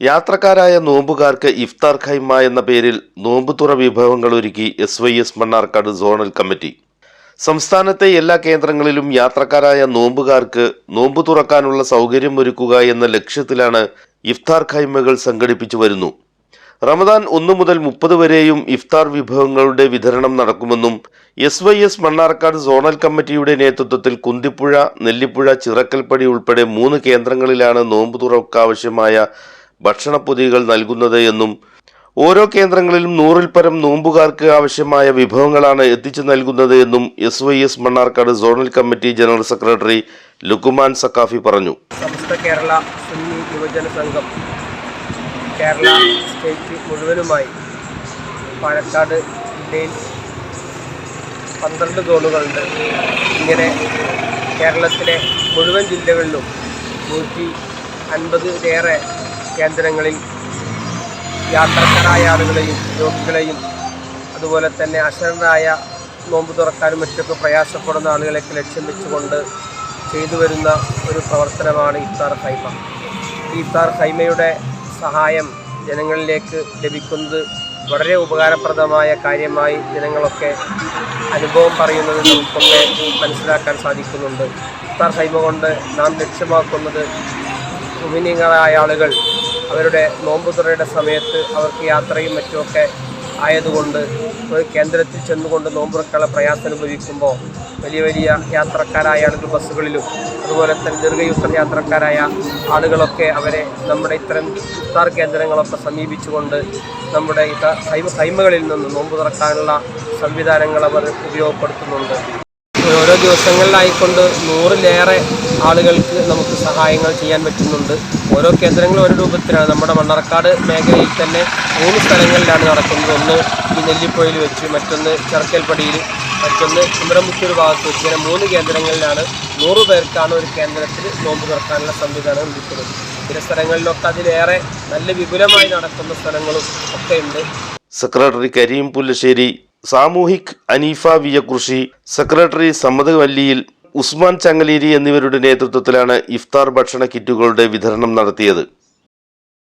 യാത്രക്കാരായ നോമ്പുകാർക്ക് ഇഫ്താർ Khaimah എന്ന പേരിൽ നോമ്പുതുറ വിഭവങ്ങൾ ഒരുക്കി S Y S Mannarkkad zonal committee. സംസ്ഥാനത്തെ എല്ലാ കേന്ദ്രങ്ങളിലും യാത്രക്കാരായ നോമ്പുകാർക്ക് നോമ്പു തുറക്കാനുള്ള സൗകര്യം ഒരുക്കുക എന്ന ലക്ഷ്യത്തിലാണ് ഇഫ്താർ ഖൈമകൾ സംഘടിപ്പിച്ചു വരുന്നു. റമദാൻ ഒന്നു മുതൽ മുപ്പത് വരെയും ഇഫ്താർ വിഭവങ്ങളുടെ വിതരണം നടക്കുമെന്നും S Y S Mannarkkad zonal കമ്മിറ്റിയുടെ നേതൃത്വത്തിൽ കുന്തിപ്പുഴ നെല്ലിപ്പുഴ ചിറക്കൽപ്പടി ഉൾപ്പെടെ മൂന്ന് കേന്ദ്രങ്ങളിലാണ് നോമ്പ് തുറക്കാവശ്യമായ ഭക്ഷണപ്പൊതികൾ നൽകുന്നത് എന്നും ഓരോ കേന്ദ്രങ്ങളിലും നൂറിൽ പരം നോമ്പുകാർക്ക് ആവശ്യമായ വിഭവങ്ങളാണ് എത്തിച്ചു നൽകുന്നത് എന്നും S Y S Mannarkkad zonal committee general secretary Luqman Saqafi പറഞ്ഞു. സമസ്ത കേരള സുന്നി യുവജന സംഘം കേരള സ്റ്റേറ്റ് മുഴുവനുമായി പാലക്കാട് ജില്ലയിൽ പന്ത്രണ്ട് സോണുകളുണ്ട്. ഇങ്ങനെ കേരളത്തിലെ മുഴുവൻ ജില്ലകളിലും നൂറ്റി അൻപതിലേറെ കേന്ദ്രങ്ങളിൽ യാത്രക്കാരായ ആളുകളെയും രോഗികളെയും അതുപോലെ തന്നെ അശരണരായ നോമ്പ് തുറക്കാനും മറ്റൊക്കെ പ്രയാസപ്പെടുന്ന ആളുകളെയൊക്കെ ലക്ഷ്യം വെച്ചുകൊണ്ട് ചെയ്തു വരുന്ന ഒരു പ്രവർത്തനമാണ് ഇഫ്താർ ഹൈമ. ഈ ഇഫ്താർ ഹൈമയുടെ സഹായം ജനങ്ങളിലേക്ക് ലഭിക്കുന്നത് വളരെ ഉപകാരപ്രദമായ കാര്യമായി ജനങ്ങളൊക്കെ അനുഭവം പറയുന്നത് നമുക്കൊക്കെ മനസ്സിലാക്കാൻ സാധിക്കുന്നുണ്ട്. ഇഫ്താർ ഹൈമ കൊണ്ട് നാം ലക്ഷ്യമാക്കുന്നത് മുമിനിങ്ങളായ ആളുകൾ അവരുടെ നോമ്പ് തുറയുടെ സമയത്ത് അവർക്ക് യാത്രയും മറ്റുമൊക്കെ ആയതുകൊണ്ട് ഒരു കേന്ദ്രത്തിൽ ചെന്നുകൊണ്ട് നോമ്പുറക്കാളെ പ്രയാസം അനുഭവിക്കുമ്പോൾ വലിയ വലിയ യാത്രക്കാരായ ആളുകൾ ബസ്സുകളിലും അതുപോലെ തന്നെ ദീർഘയുദ്ധ യാത്രക്കാരായ ആളുകളൊക്കെ അവരെ നമ്മുടെ ഇത്തരം ഇഫ്താർ കേന്ദ്രങ്ങളൊക്കെ സമീപിച്ചുകൊണ്ട് നമ്മുടെ ഇത കൈമകളിൽ നിന്ന് നോമ്പ് തുറക്കാനുള്ള സംവിധാനങ്ങൾ അവർ ഉപയോഗപ്പെടുത്തുന്നുണ്ട്. ഓരോ ദിവസങ്ങളിലായിക്കൊണ്ട് നൂറിലേറെ ആളുകൾക്ക് നമുക്ക് സഹായങ്ങൾ ചെയ്യാൻ പറ്റുന്നുണ്ട്. ഓരോ കേന്ദ്രങ്ങളും ഓരോ രൂപത്തിലാണ്. നമ്മുടെ മണ്ണാർക്കാട് മേഖലയിൽ തന്നെ മൂന്ന് സ്ഥലങ്ങളിലാണ് നടക്കുന്നത്. ഒന്ന് ഈ നെല്ലിപ്പുഴയിൽ വെച്ച് മറ്റൊന്ന് ചെറുക്കൽപ്പടിയിൽ മറ്റൊന്ന് കുമരമുത്തൂർ ഭാഗത്ത് വെച്ച്. ഇങ്ങനെ മൂന്ന് കേന്ദ്രങ്ങളിലാണ് നൂറ് പേർക്കാണ് ഒരു കേന്ദ്രത്തിൽ നോമ്പ് തുറക്കാനുള്ള സംവിധാനം ലഭിക്കുന്നത്. ചില സ്ഥലങ്ങളിലൊക്കെ അതിലേറെ നല്ല വിപുലമായി നടക്കുന്ന സ്ഥലങ്ങളും ഒക്കെ ഉണ്ട് സെക്രട്ടറി കരീം പുല്ലശ്ശേരി സാമൂഹിക് അനീഫ വിയകൃഷി സെക്രട്ടറി സമ്മദ് വല്ലിയിൽ ഉസ്മാൻ ചങ്ങലേരി എന്നിവരുടെ നേതൃത്വത്തിലാണ് ഇഫ്താർ ഭക്ഷണ കിറ്റുകളുടെ വിതരണം നടത്തിയത്.